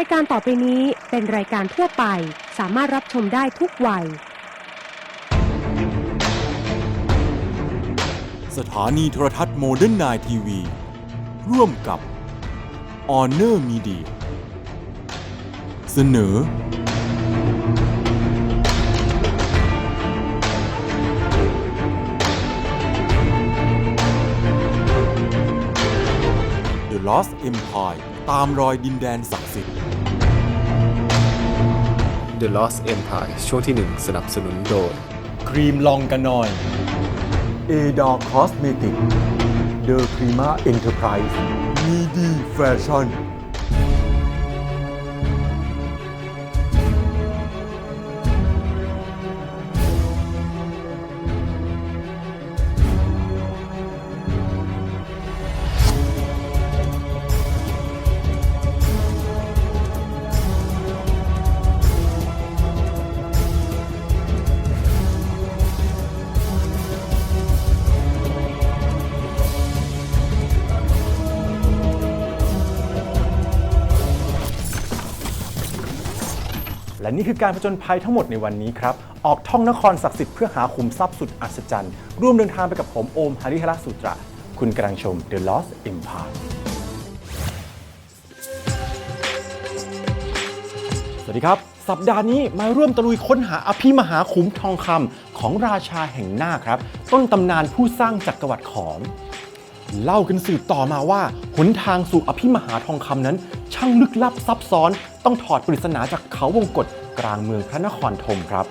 ายการต่อไปนี้เป็นรายการทั่วไป สามารถรับชมได้ทุกวัย สถานีโทรทัศน์โมเดิร์นไนทีวี ร่วมกับ Honor Media เสนอ The Lost Empire ตามรอยดินแดนศักดิ์สิทธิ์ The Lost Empire ช่วงที่ 1 สนับสนุนโดย ครีมลองกันหน่อยเอดอคอสเมติกเดอครีมาเอ็นเตอร์ไพรส์มีดีแฟชั่น และนี่คือการผจญภัยทั้งหมดในวันนี้ครับ ออกท่องนครศักดิ์สิทธิ์เพื่อหาขุมทรัพย์สุดอัศจรรย์ร่วมเดินทางไปกับผมโอมหาริฮราสุตระ คุณกำลังชม The Lost Empire สวัสดีครับ สัปดาห์นี้มาร่วมตะลุยค้นหาอภิมหาขุมทองคำของราชาแห่งหน้าครับ ต้นตำนานผู้สร้างจักรวรรดิขอมเล่ากันสืบต่อมาว่าหนทางสู่อภิมหาทองคำนั้น ช่างลึกลับซับซ้อน ต้องถอดปริศนาจากเขาวงกฏ กลางเมืองพระนครธมครับ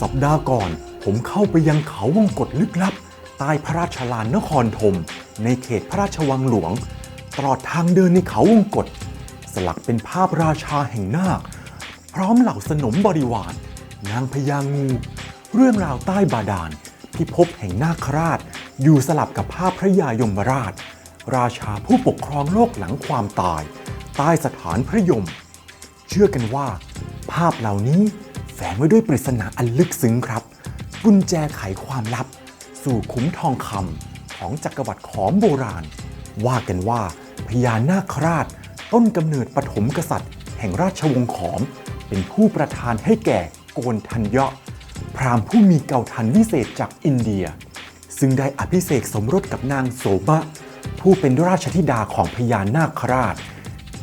สัปดาห์ก่อน ผมเข้าไปยังเขาวงกฏลึกลับ ใต้พระราชลานนครธมในเขตพระราชวังหลวง ตลอดทางเดินในเขาวงกฏสลักเป็นภาพราชาแห่งนาค พร้อมเหล่าสนมบริวาร นางพญางู เรื่องราวใต้บาดาลพิภพแห่งนาคราช อยู่สลับกับภาพพระยายมราช ราชาผู้ปกครองโลกหลังความตาย ใต้สถานพระยม ชื่อกันว่า ภาพเหล่านี้แฝงไว้ด้วยปริศนาอันลึกซึ้งครับ กุญแจไขความลับ สู่ขุมทองคำของจักรวรรดิขอมโบราณ ว่ากันว่าพญานาคราช ต้นกำเนิดปฐมกษัตริย์ แห่งราชวงศ์ขอม เป็นผู้ประทานให้แก่โกนทัญญะพราหมณ์ผู้มีเก่าทันวิเศษจากอินเดีย ซึ่งได้อภิเษกสมรสกับนางโสมะ ผู้เป็นราชธิดาของพญานาคราช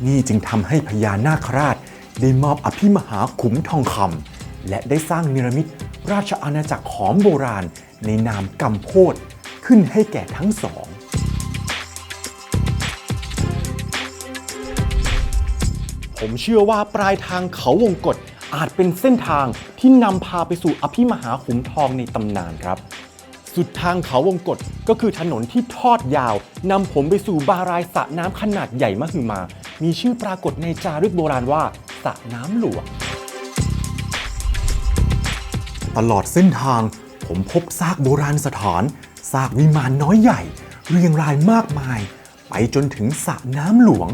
นี่จึงทำให้พญานาคราช ได้มอบอภิมหาขุมทองคำและได้สร้างนิรมิตราชอาณาจักรขอมโบราณ ในนามกัมโพธขึ้นให้แก่ทั้งสองผมเชื่อว่าปลายทางเขาวงกฏอาจเป็นเส้นทางที่นำพาไปสู่อภิมหาขุมทองในตำนานครับ สุดทางเขาวงกฏก็คือถนนที่ทอดยาวนำผมไปสู่บารายสระน้ำขนาดใหญ่มหึมา มีชื่อปรากฏในจารึกโบราณว่า สระน้ำหลวง ตลอดเส้นทาง ผมพบซากโบราณสถานซากวิมานน้อยใหญ่ เรียงรายมากมาย ไปจนถึงสระน้ำหลวง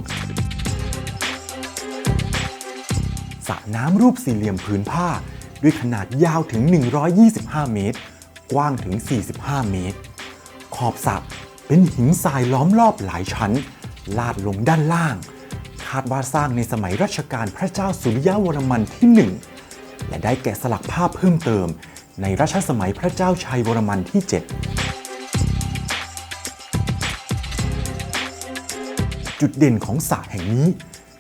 สระน้ำรูปสี่เหลี่ยมผืนผ้า ด้วยขนาดยาวถึง 125 เมตร กว้างถึง 45 เมตร ขอบสระเป็นหินทรายล้อมรอบหลายชั้น ลาดลงด้านล่าง คาดว่าสร้างในสมัยรัชกาลพระเจ้าสุริยะวรมันที่หนึ่งและได้แกะสลักภาพเพิ่มเติม ในรัชสมัยพระเจ้าชัยวรมันที่ 7 จุดเด่นของสระแห่งนี้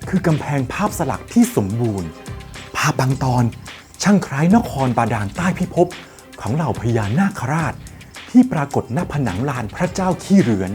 คือกำแพงภาพสลักที่สมบูรณ์ ภาพบางตอน ช่างคล้ายนครบาดาลใต้พิภพของเหล่าพญานาคราช ที่ปรากฏหน้าผนังลานพระเจ้าขี้เรือน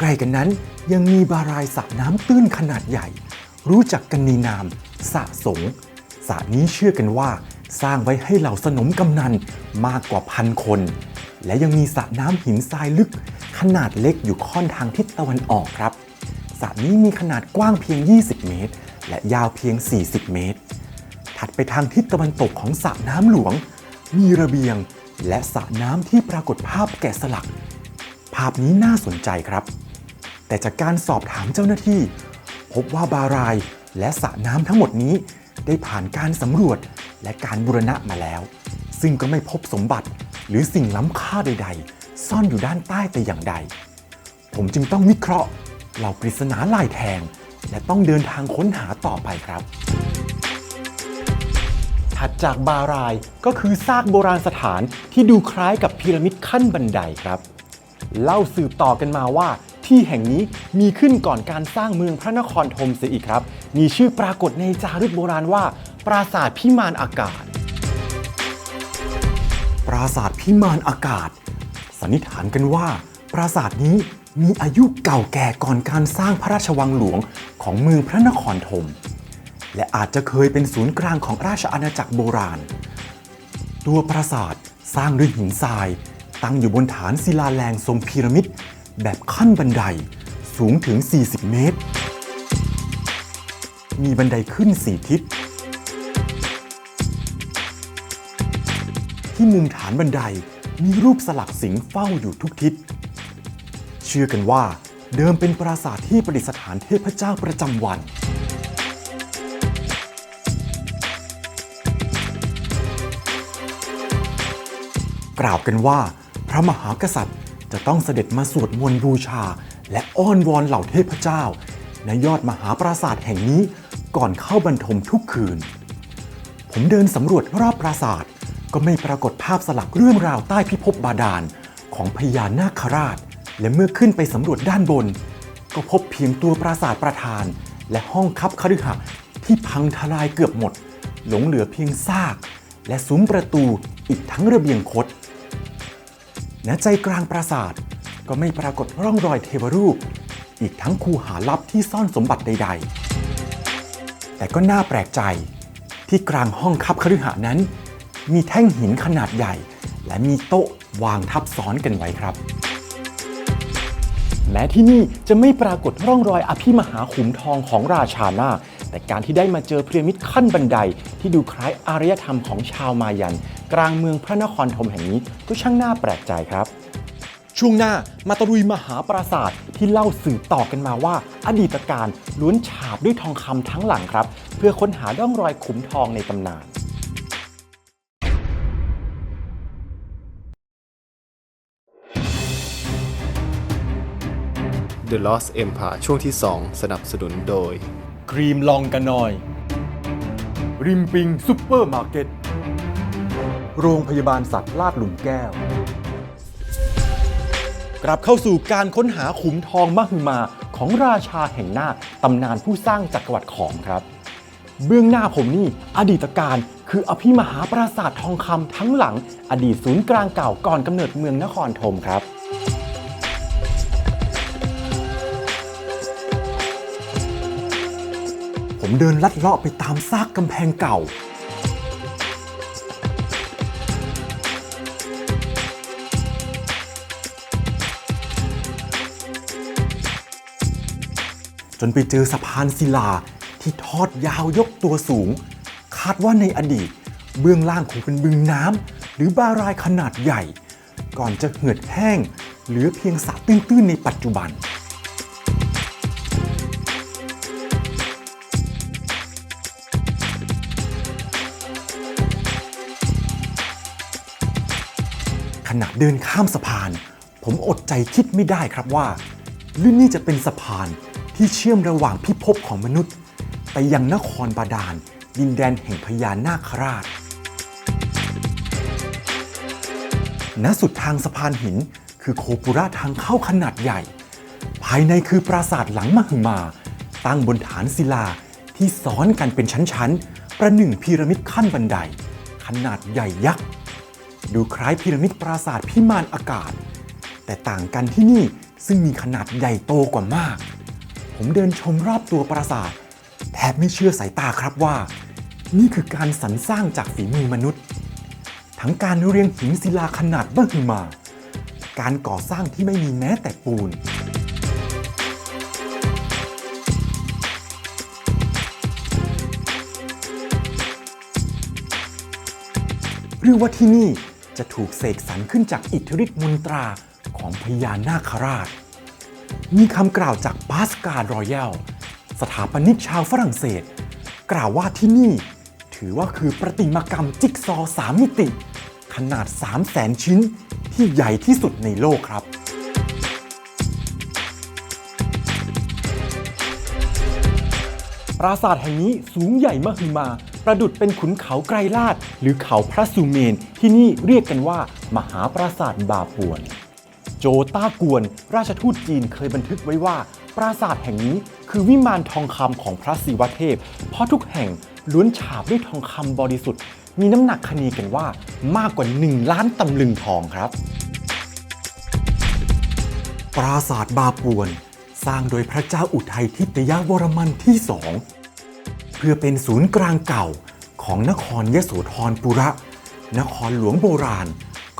กล้ๆกันนั้น ยังมีบารายสระน้ำตื้นขนาดใหญ่ รู้จักกันในนามสระสงสระนี้เชื่อกันว่า สร้างไว้ให้เหล่าสนมกำนันมากกว่าพันคน และยังมีสระน้ำหินทรายลึก ขนาดเล็กอยู่ค่อนทางทิศตะวันออกครับสระนี้มีขนาดกว้างเพียง 20 เมตร และยาวเพียง 40 เมตร ถัดไปทางทิศตะวันตกของสระน้ำหลวง มีระเบียงและสระน้ำที่ปรากฏภาพแกะสลัก ภาพนี้น่าสนใจครับ แต่จากการสอบถามเจ้าหน้าที่ พบว่าบารายและสระน้ำทั้งหมดนี้ ได้ผ่านการสำรวจและการบูรณะมาแล้ว ซึ่งก็ไม่พบสมบัติหรือสิ่งล้ำค่าใด ๆ ซ่อนอยู่ด้านใต้แต่อย่างใด ผมจึงต้องวิเคราะห์เหล่าปริศนาลายแทง และต้องเดินทางค้นหาต่อไปครับ ถัดจากบารายก็คือซากโบราณสถานที่ดูคล้ายกับพีระมิดขั้นบันไดครับ เล่าสืบต่อกันมาว่า ที่แห่งนี้มีขึ้นก่อนการสร้างเมืองพระนครธมเสียอีกครับ มีชื่อปรากฏในจารึกโบราณว่า ปราสาทพิมานอากาศ ปราสาทพิมานอากาศ สันนิษฐานกันว่า ปราสาทนี้มีอายุเก่าแก่ก่อนการสร้างพระราชวังหลวงของเมืองพระนครธมและอาจจะเคยเป็นศูนย์กลางของราชอาณาจักรโบราณ ตัวปราสาทสร้างด้วยหินทราย ตั้งอยู่บนฐานศิลาแรงทรงพีระมิด แบบขั้นบันไดสูงถึง 40 เมตร มีบันไดขึ้น 4 ทิศ ที่มุมฐานบันไดมีรูปสลักสิงห์เฝ้าอยู่ทุกทิศ เชื่อกันว่าเดิมเป็นปราสาทที่ประดิษฐานเทพเจ้าประจำวัน กล่าวกันว่า ระมหากษัตริย์จะต้องเสด็จมาสวดมนต์บูชา และอ้อนวอนเหล่าเทพเจ้าในยอดมหาปราสาทแห่งนี้ก่อนเข้าบรรทมทุกคืน ผมเดินสำรวจรอบปราสาท ก็ไม่ปรากฏภาพสลักเรื่องราวใต้พิภพบาดาลของพญานาคราช และเมื่อขึ้นไปสำรวจด้านบน ก็พบเพียงตัวปราสาทประธาน และห้องคับคฤหะที่พังทลายเกือบหมด หลงเหลือเพียงซาก และซุ้มประตูอีกทั้งระเบียงคด ณใจกลางปราสาท ก็ไม่ปรากฏร่องรอยเทวรูป อีกทั้งคูหาลับที่ซ่อนสมบัติใด ๆ แต่ก็น่าแปลกใจ ที่กลางห้องคับคฤหานั้น มีแท่งหินขนาดใหญ่ และมีโต๊ะวางทับซ้อนกันไว้ครับ แม้ที่นี่จะไม่ปรากฏร่องรอยอภิมหาขุมทองของราชานา แต่การที่ได้มาเจอพีระมิดขั้นบันได ที่ดูคล้ายอารยธรรมของชาวมายัน กลางเมืองพระนครธมแห่งนี้ก็ช่างน่าแปลกใจครับ ช่วงหน้ามาตะลุยมหาปราสาทที่เล่าสืบต่อกันมาว่า อดีตการล้วนฉาบด้วยทองคำทั้งหลังครับ เพื่อค้นหาร่องรอยขุมทองในตำนาน The Lost Empire ช่วงที่ 2 สนับสนุนโดย ครีมลองกันหน่อย ริมปิงซุปเปอร์มาร์เก็ต โรงพยาบาลสัตว์ลาดหลุมแก้ว กลับเข้าสู่การค้นหาขุมทองมหึมาของราชาแห่งหน้าตำนานผู้สร้างจักรวรรดิของครับ เบื้องหน้าผมนี่อดีตการคืออภิมหาปราสาททองคำทั้งหลัง อดีตศูนย์กลางเก่าก่อนกำเนิดเมืองนครธมครับ ผมเดินลัดเลาะไปตามซากกำแพงเก่า จนไปเจอสะพานศิลาที่ทอดยาวยกตัวสูง คาดว่าในอดีต เบื้องล่างคงเป็นบึงน้ำหรือบารายขนาดใหญ่ ก่อนจะเหือดแห้ง เหลือเพียงสระตื้นๆในปัจจุบัน ณะเดินข้ามสะพาน ผมอดใจคิดไม่ได้ครับว่าหรือนี่จะเป็นสะพานที่เชื่อมระหว่างพิภพของมนุษย์ ไปยังนครบาดาลดินแดนแห่งพญานาคราช ณ สุดทางสะพานหิน คือโคปุระทางเข้าขนาดใหญ่ ภายในคือปราสาทหลังมหึมา ตั้งบนฐานศิลาที่ซ้อนกันเป็นชั้นๆ ประหนึ่งพีระมิดขั้นบันได ขนาดใหญ่ยักษ์ ดูคล้ายพีระมิดปราสาทพิมานอากาศ แต่ต่างกันที่นี่ซึ่งมีขนาดใหญ่โตกว่ามาก ผมเดินชมรอบตัวปราสาทแทบไม่เชื่อสายตาครับว่า นี่คือการสรรสร้างจากฝีมือมนุษย์ ทั้งการเรียงหินศิลาขนาดมหึมา การก่อสร้างที่ไม่มีแม้แต่ปูนหรือว่าที่นี่ จะถูกเสกสรรขึ้นจากอิทธิฤทธิ์มนตราของพญานาคราช มีคำกล่าวจากปาสกาลรอยัลสถาปนิกชาวฝรั่งเศส กล่าวว่าที่นี่ ถือว่าคือประติมากรรมจิ๊กซอว์สามมิติ ขนาด 3 0 0แสนชิ้นที่ใหญ่ที่สุดในโลกครับปราสาทแห่งนี้สูงใหญ่มหึมา ประดุดเป็นขุนเขาไกรลาดหรือเขาพระสุเมน ที่นี่เรียกกันว่า มหาปราสาทบาปวน โจต้ากวน ราชทูตจีนเคยบันทึกไว้ว่า ปราสาทแห่งนี้คือวิมานทองคำของพระศิวเทพ เพราะทุกแห่งล้วนฉาบด้วยทองคำบริสุทธิ์ มีน้ำหนักคณีกันว่ามากกว่า 1 ล้านตำลึงทองครับ ปราสาทบาปวน สร้างโดยพระเจ้าอุทัยทิตยวรมันที่สอง เพื่อเป็นศูนย์กลางเก่าของนครยโสธรปุระ นครหลวงโบราณ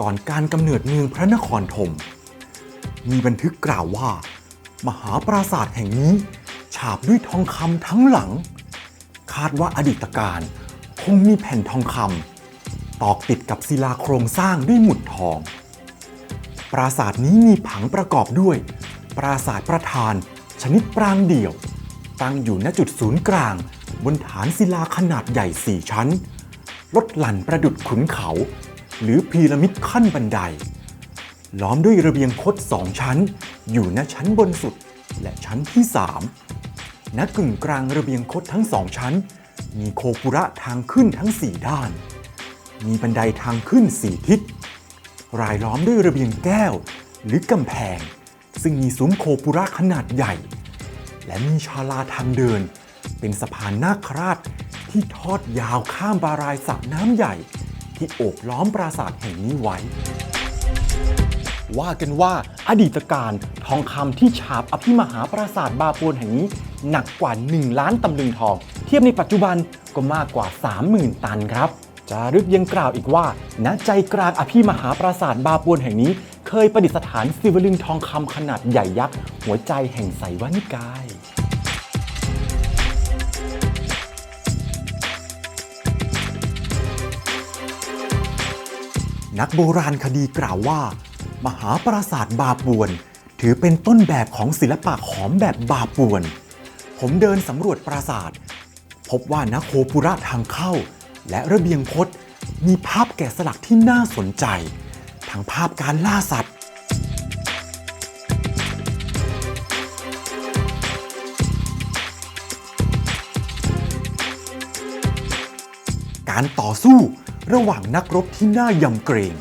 ก่อนการกำเนิดเมืองพระนครธมมีบันทึกกล่าวว่า มหาปราสาทแห่งนี้ ฉาบด้วยทองคำทั้งหลัง คาดว่าอดีตการคงมีแผ่นทองคำตอกติดกับศิลาโครงสร้างด้วยหมุดทอง ปราสาทนี้มีผังประกอบด้วย ปราสาทประธาน ชนิดปรางเดี่ยว ตั้งอยู่ณจุดศูนย์กลาง บนฐานศิลาขนาดใหญ่สี่ชั้น ลดหลั่นประดุดขุนเขา หรือพีระมิดขั้นบันได ล้อมด้วยระเบียงคดสองชั้น อยู่ณชั้นบนสุดและชั้นที่สามณกึ่งกลางระเบียงคดทั้งสองชั้น มีโคกุระทางขึ้นทั้งสี่ด้าน มีบันไดทางขึ้นสี่ทิศ รายล้อมด้วยระเบียงแก้วหรือกำแพง ซึ่งมีซุ้มโคปุระขนาดใหญ่ และมีชาลาทางเดิน เป็นสะพานนาคราช ที่ทอดยาวข้ามบารายสระน้ำใหญ่ ที่โอบล้อมปราสาทแห่งนี้ไว้ ว่ากันว่าอดีตการทองคำที่ฉาบอภิมหาปราสาทบาปวนแห่งนี้ หนักกว่า 1 ล้านตำลึงทอง เทียบในปัจจุบันก็มากกว่า 30,000 ตันครับจารึกยังกล่าวอีกว่า ณ ใจกลางอภิมหาปราสาทบาปวนแห่งนี้ เคยประดิษฐานศิวลึงทองคำขนาดใหญ่ยักษ์ หัวใจแห่งไสวานิกาย นักโบราณคดีกล่าวว่า มหาปราสาทบาปวน ถือเป็นต้นแบบของศิลปะขอมแบบบาปวน ผมเดินสำรวจปราสาท พบว่าณโคปุระทางเข้า และระเบียงคดมีภาพแกะสลักที่น่าสนใจ ทั้งภาพการล่าสัตว์ การต่อสู้ ระหว่างนักรบที่น่ายำเกรง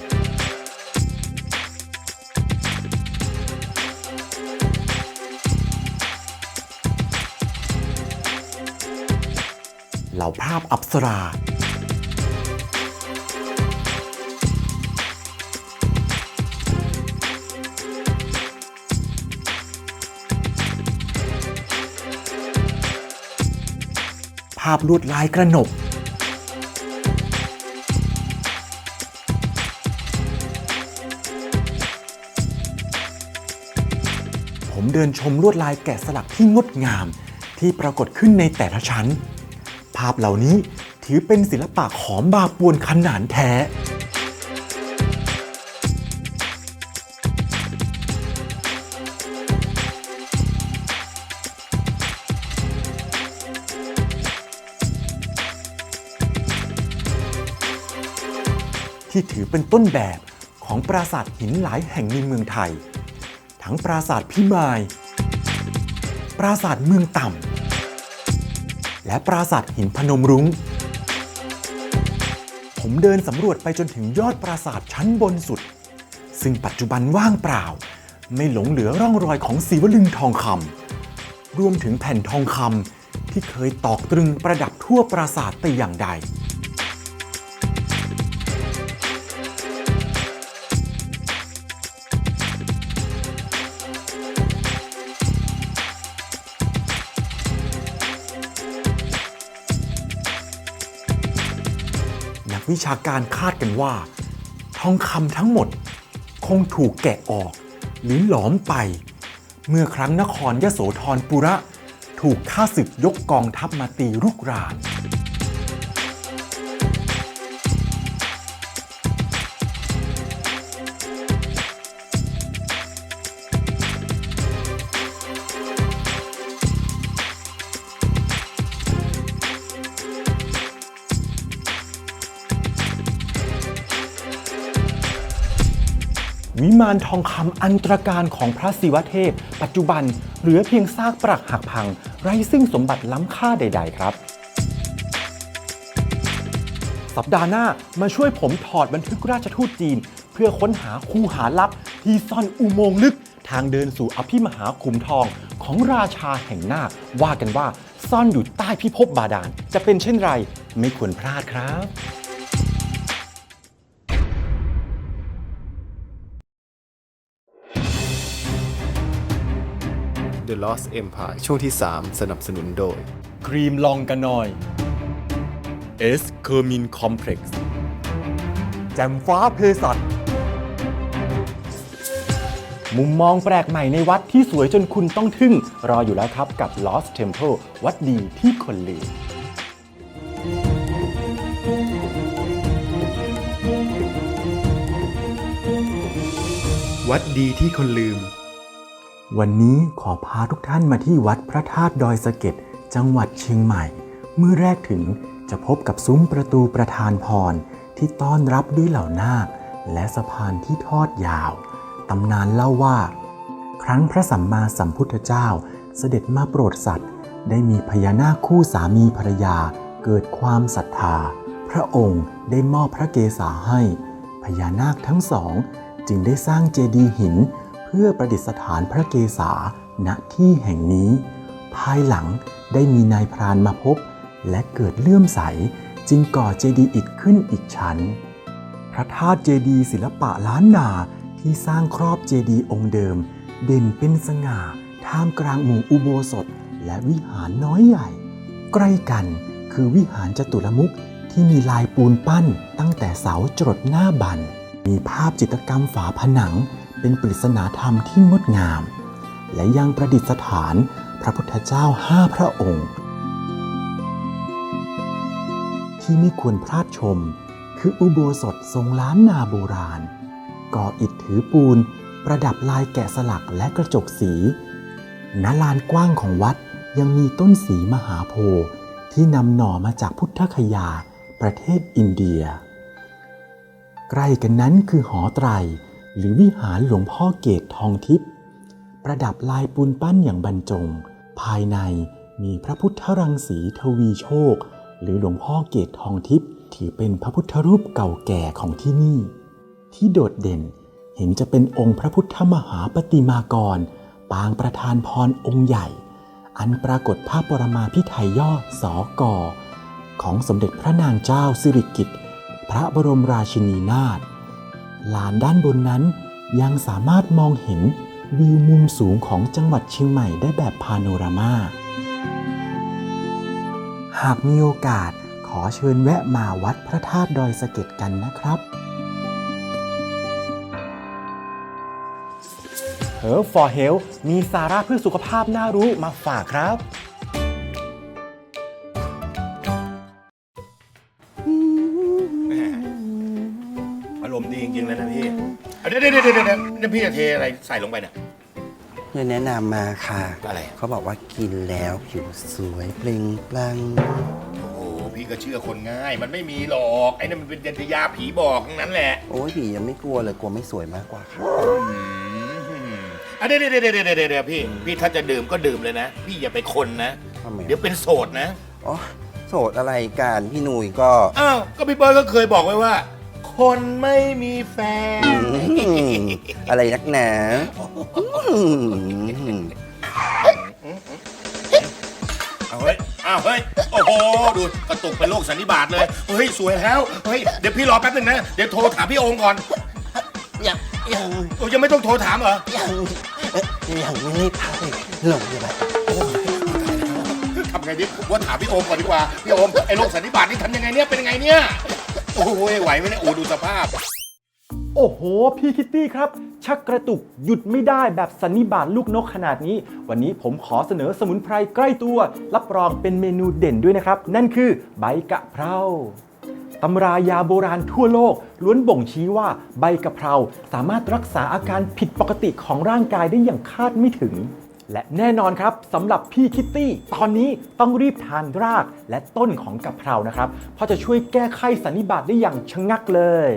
เหล่าภาพอัปสรา ภาพลวดลายกระหนก เดินชมลวดลายแกะสลักที่งดงาม ที่ปรากฏขึ้นในแต่ละชั้น ภาพเหล่านี้ถือเป็นศิลปะขอมบาปวนขนานแท้ ที่ถือเป็นต้นแบบของปราสาทหินหลายแห่งในเมืองไทย ทั้งปราสาทพิมาย ปราสาทเมืองต่ำ และปราสาทหินพนมรุง้ง ผมเดินสำรวจไปจนถึงยอดปราสาทชั้นบนสุด ซึ่งปัจจุบันว่างเปล่า ไม่หลงเหลือร่องรอยของศิวลึงทองคำ รวมถึงแผ่นทองคำที่เคยตอกตรึงประดับทั่วปราสาทแต่อย่างใด วิชาการคาดกันว่า ทองคำทั้งหมดคงถูกแกะออก หรือหลอมไป เมื่อครั้งนครยโสธรปุระ ถูกข้าศึกยกกองทัพมาตีรุกราน มานทองคำอันตรการของพระศิวเทพ ปัจจุบันเหลือเพียงซากปรักหักพัง ไร้ซึ่งสมบัติล้ำค่าใด ๆ ครับสัปดาห์หน้ามาช่วยผมถอดบันทึกราชทูตจีน เพื่อค้นหาคูหาลับ ที่ซ่อนอุโมงค์ลึก ทางเดินสู่อภิมหาขุมทองของราชาแห่งนาคว่ากันว่าซ่อนอยู่ใต้พิภพบาดาลจะเป็นเช่นไรไม่ควรพลาดครับ The Lost Empire ช่วงที่ 3 สนับสนุนโดย ครีมลองกันหน่อยเอสเคอร์มินคอมเพล็กซ์แจ่มฟ้าเพสัตมุมมองแปลกใหม่ในวัดที่สวยจนคุณต้องทึ่ง รออยู่แล้วครับกับ Lost Temple วัดดีที่คนลืมวัดดีที่คนลืม วันนี้ขอพาทุกท่านมาที่วัดพระธาตุดอยสะเก็ดจังหวัดเชียงใหม่ เมื่อแรกถึงจะพบกับซุ้มประตูประธานพร ที่ต้อนรับด้วยเหล่านาคและสะพานที่ทอดยาว ตำนานเล่าว่า ครั้งพระสัมมาสัมพุทธเจ้าเสด็จมาโปรดสัตว์ ได้มีพญานาคคู่สามีภรรยาเกิดความศรัทธา พระองค์ได้มอบพระเกศาให้ พญานาคทั้งสองจึงได้สร้างเจดีย์หิน พื่อประดิษฐานพระเกศาณที่แห่งนี้ ภายหลังได้มีนายพรานมาพบ และเกิดเลื่อมใสจึงก่อเจดีย์อิฐขึ้นอีกชั้น พระธาตุเจดีย์ศิลปะล้านนาที่สร้างครอบเจดีย์องค์เดิม เด่นเป็นสง่าท่ามกลางหมู่อุโบสถ และวิหารน้อยใหญ่ ใกล้กันคือวิหารจตุรมุขที่มีลายปูนปั้นตั้งแต่เสาจรดหน้าบัน มีภาพจิตรกรรมฝาผนัง เป็นปริศนาธรรมที่งดงาม และยังประดิษฐานพระพุทธเจ้าห้าพระองค์ ที่ไม่ควรพลาดชม คืออุโบสถทรงล้านนาโบราณ ก่ออิฐถือปูน ประดับลายแกะสลักและกระจกสีณลานกว้างของวัดยังมีต้นสีมหาโพธิ์ที่นำหน่อมาจากพุทธคยา ประเทศอินเดีย ใกล้กันนั้นคือหอไตร หรือวิหารหลวงพ่อเกตทองทิพย์ประดับลายปูนปั้นอย่างบรรจง ภายในมีพระพุทธรังสีทวีโชค หรือหลวงพ่อเกตทองทิพย์ถือเป็นพระพุทธรูปเก่าแก่ของที่นี่ ที่โดดเด่นเห็นจะเป็นองค์พระพุทธมหาปฏิมากร ปางประธานพรองค์ใหญ่ อันปรากฏภาพปรมาพิไทยย่อสอกอของสมเด็จพระนางเจ้าสิริกิติ์พระบรมราชินีนาถ ลานด้านบนนั้น ยังสามารถมองเห็นวิวมุมสูงของจังหวัดเชียงใหม่ได้แบบพาโนรามาหากมีโอกาสขอเชิญแวะมาวัดพระธาตุดอยสะเก็ดกันนะครับ h e r for Health มีสาระเพื่อสุขภาพน่ารู้มาฝากครับ ยวเดี๋ยวเดี๋ยวพี่จะเทอะไรใส่ลงไปเนี่ย เพื่อนแนะนำมาค่ะอะไร เขาบอกว่ากินแล้วผิวสวยเปล่งปลั่งโอ้โหพี่ก็เชื่อคนง่าย มันไม่มีหรอกไอ้นั่นมันเป็นยันตยาผีบอกทั้งนั้นแหละโอ้ยผียังไม่กลัวเลยกลัวไม่สวยมากกว่าค่ะอืมอะเดี๋ยวเดี๋ยวเดี๋ยวเดี๋ยวเดี๋ยวเดี๋ยวพี่พี่ถ้าจะดื่มก็ดื่มเลยนะ พี่อย่าไปคนนะ ทำไมเดี๋ยวเป็นโสดนะ อ๋อโสดอะไรกันพี่หนุ่ยก็อ้าวก็พี่เบิร์ดก็เคยบอกไว้ว่า คนไม่มีแฟน อืมอะไรนักหนาอืมเอาเฮ้ยอ้าวเฮ้ย โอ้โห ดูกระตุกเป็นโรคสันนิบาตเลย เฮ้ย สวยแล้ว เฮ้ย เดี๋ยวพี่รอแป๊บหนึงนะ เดี๋ยวโทรถามพี่โองค์ก่อนยังยังโอ้ยังไม่ต้องโทรถามเหรอ ยังเอ๊ะยังไม่ได้พักเลยลงเลยแบบทำไงดิว่าถามพี่โอมก่อนดีกว่า พี่โอมไอ้โรคสันนิบาตนี่ทำยังไงเนี่ย เป็นยังไงเนี่ย โอ้โหไหวไหมเนี่ยโอ้ดูสภาพ โอ้โห พี่คิตตี้ครับ ชักกระตุกหยุดไม่ได้แบบสันนิบาตลูกนกขนาดนี้ วันนี้ผมขอเสนอสมุนไพรใกล้ตัว รับรองเป็นเมนูเด่นด้วยนะครับ นั่นคือใบกะเพราตำรายาโบราณทั่วโลก ล้วนบ่งชี้ว่าใบกะเพราสามารถรักษาอาการผิดปกติของร่างกายได้อย่างคาดไม่ถึง และแน่นอนครับสำหรับพี่คิตตี้ ตอนนี้ต้องรีบทานรากและต้นของกะเพรานะครับ เพราะจะช่วยแก้ไขสันนิบาตได้อย่างชะงักเลย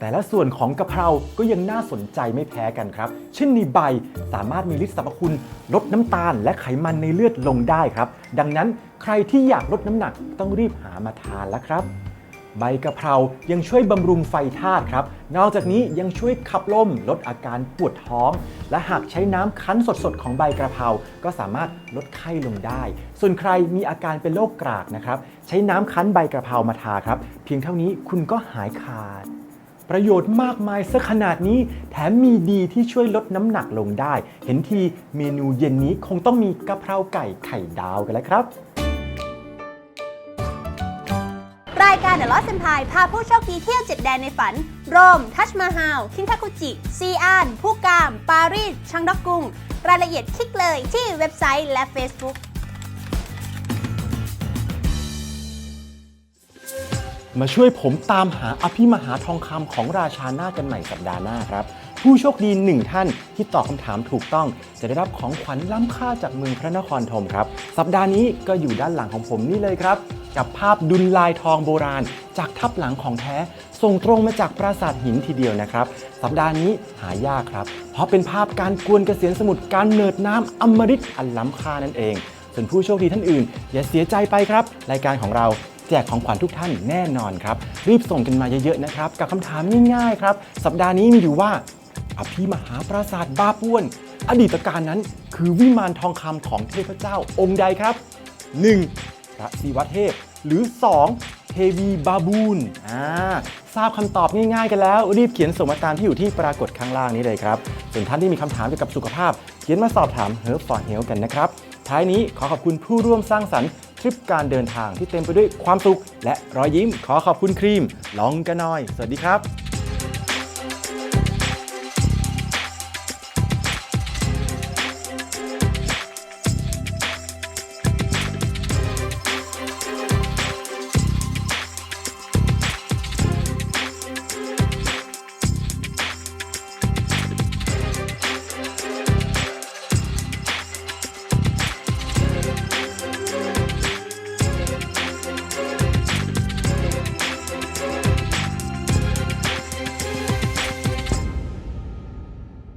แต่ละส่วนของกะเพราก็ยังน่าสนใจไม่แพ้กันครับ เช่นในใบสามารถมีฤทธิ์สรรพคุณ ลดน้ำตาลและไขมันในเลือดลงได้ครับ ดังนั้นใครที่อยากลดน้ำหนักต้องรีบหามาทานแล้วครับ ใบกะเพรายังช่วยบำรุงไฟธาตุครับ นอกจากนี้ยังช่วยขับลมลดอาการปวดท้อง และหากใช้น้ำคั้นสดๆ ของใบกระเพรา ก็สามารถลดไข้ลงได้ ส่วนใครมีอาการเป็นโรคกรากนะครับ ใช้น้ำคั้นใบกระเพรามาทาครับ เพียงเท่านี้คุณก็หายขาดประโยชน์มากมายซะขนาดนี้ แถมมีดีที่ช่วยลดน้ำหนักลงได้ เห็นทีเมนูเย็นนี้คงต้องมีกะเพราไก่ไข่ดาวกันแล้วครับ รายการ The Lost Empire พาผู้โชคดีเที่ยวเจ็ดแดนในฝัน โรม ทัชมาฮาลคินทาคุจิ ซีอาน ผู้กาม ปารีส ชังดอกกุง รายละเอียดคลิกเลยที่เว็บไซต์และ Facebook มาช่วยผมตามหาอภิมหาทองคำของราชาหน้ากันใหม่สัปดาห์หน้าครับ ผู้โชคดีหนึ่งท่านที่ตอบคำถามถูกต้อง จะได้รับของขวัญล้ำค่าจากเมืองพระนครธมครับ สัปดาห์นี้ก็อยู่ด้านหลังของผมนี่เลยครับ กับภาพดุลลายทองโบราณ จากทับหลังของแท้ส่งตรงมาจากปราสาทหินทีเดียวนะครับ สัปดาห์นี้หายากครับ เพราะเป็นภาพการกวนเกษียณสมุทรการเนิดน้ำอมฤตอันล้ำค่านั่นเอง ส่วนผู้โชคดีท่านอื่น อย่าเสียใจไปครับ รายการของเราแจกของขวัญทุกท่านแน่นอนครับ รีบส่งกันมาเยอะๆนะครับ กับคำถามง่ายๆครับ สัปดาห์นี้มีอยู่ว่า อภิมหาปราสาทบาป้วน อดีตการนั้นคือวิมานทองคำของเทพเจ้าองค์ใดครับ 1. พระศิวเทพ หรือ 2. เทวีบาบูนอ่าทราบคำตอบง่ายๆกันแล้ว รีบเขียนส่งมาตามที่อยู่ที่ปรากฏข้างล่างนี้เลยครับ ส่วนท่านที่มีคำถามเกี่ยวกับสุขภาพ เขียนมาสอบถามเฮิร์ฟฟอร์เฮลกันนะครับ ท้ายนี้ขอขอบคุณผู้ร่วมสร้างสรรค์ทริปการเดินทางที่เต็มไปด้วยความสุข และรอยยิ้มขอขอบคุณครีม ลองกันหน่อย สวัสดีครับ